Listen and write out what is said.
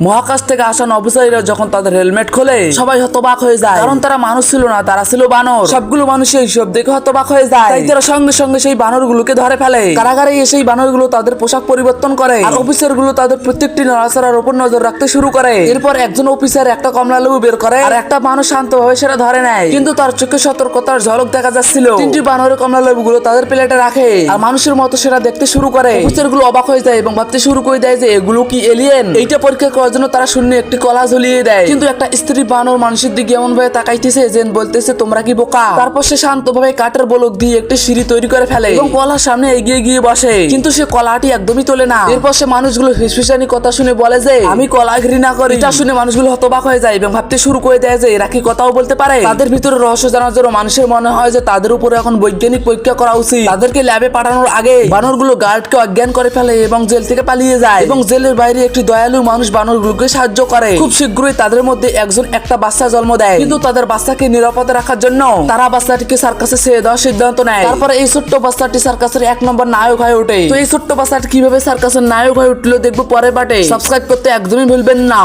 মহাকাশ থেকে আসা নভোচারীরা যখন তাদের হেলমেট খোলে, সবাই হতবাক হয়ে যায়। কারণ তারা মানুষ ছিল না, তারা ছিল বানর। সবগুলো মানুষ এই সব দেখে হতবাক হয়ে যায়। তাই তারা সঙ্গে সঙ্গে সেই বানরগুলোকে ধরে ফেলে। কারাগারে এসে এই বানরগুলো তাদের পোশাক পরিবর্তন করে। আর অফিসারগুলো তাদের প্রত্যেকটি নড়াচড়ার উপর নজর রাখতে শুরু করে। এরপর একজন অফিসার একটা কমলা লেবু বের করে আর একটা মানুষ শান্তভাবে সেটা ধরে নেয়। কিন্তু তার চোখে সতর্কতার ঝলক দেখা যাচ্ছিল। তিনটি বানরের কমলা লেবুগুলো তাদের প্লেটে রাখে আর মানুষের মতো সেটা দেখতে শুরু করে। অফিসারগুলো অবাক হয়ে যায় এবং ভাবতে শুরু করে দেয় যে, এগুলো কি এলিয়েন এইটা পরীক্ষা করার জন্য তারা শূন্য একটি কলা ঝুলিয়ে দেয়। কিন্তু একটা স্ত্রী বানর মানুষের দিকে এমন ভাবে তাকাইতেছে যে বলতেছে, তোমরা কি বোকা? তারপর সে শান্তভাবে কাঠের বলক দিয়ে একটি সিঁড়ি তৈরি করে ফেলে এবং কলার সামনে এগিয়ে গিয়ে বসে। কিন্তু সে কলাটি একদমই তোলে না। এরপর সে মানুষগুলো ফিসফিসানি কথা শুনে বলে যে, আমি কলা ঘৃণা করি। এটা শুনে মানুষগুলো হতবাক হয়ে যায় এবং ভাবতে শুরু করে দেয় যে, এরা কি কথাও বলতে পারে? তাদের ভিতরে রহস্য জানার জন্য মানুষের মনে হয় যে, তাদের উপরে এখন বৈজ্ঞানিক পরীক্ষা করা উচিত। তাদেরকে ল্যাবে পাঠানোর আগে বানরগুলো গার্ডকে অজ্ঞান করে ফেলে এবং জেল থেকে পালিয়ে যায়। এবং জেলের বাইরে একটি দয়ালু মানুষ বানরগুলোকে সাহায্য করে। খুব শীঘ্রই তাদের মধ্যে একজন একটা বাচ্চা জন্ম দেয়। কিন্তু তাদের বাচ্চাকে নিরাপদে রাখার জন্য তারা বাচ্চাটিকে সার্কাসে ছেড়ে দেওয়ার সিদ্ধান্ত নেয়। তারপরে এই ছোট্ট বাচ্চাটি সার্কাসের এক নম্বর নায়ক হয়ে ওঠে। তো এই ছোট্ট বাচ্চাটি কীভাবে সার্কাসের নায়ক হয়ে উঠল দেখব পরে বাটে সাবস্ক্রাইব করতে একদমই ভুলবেন না।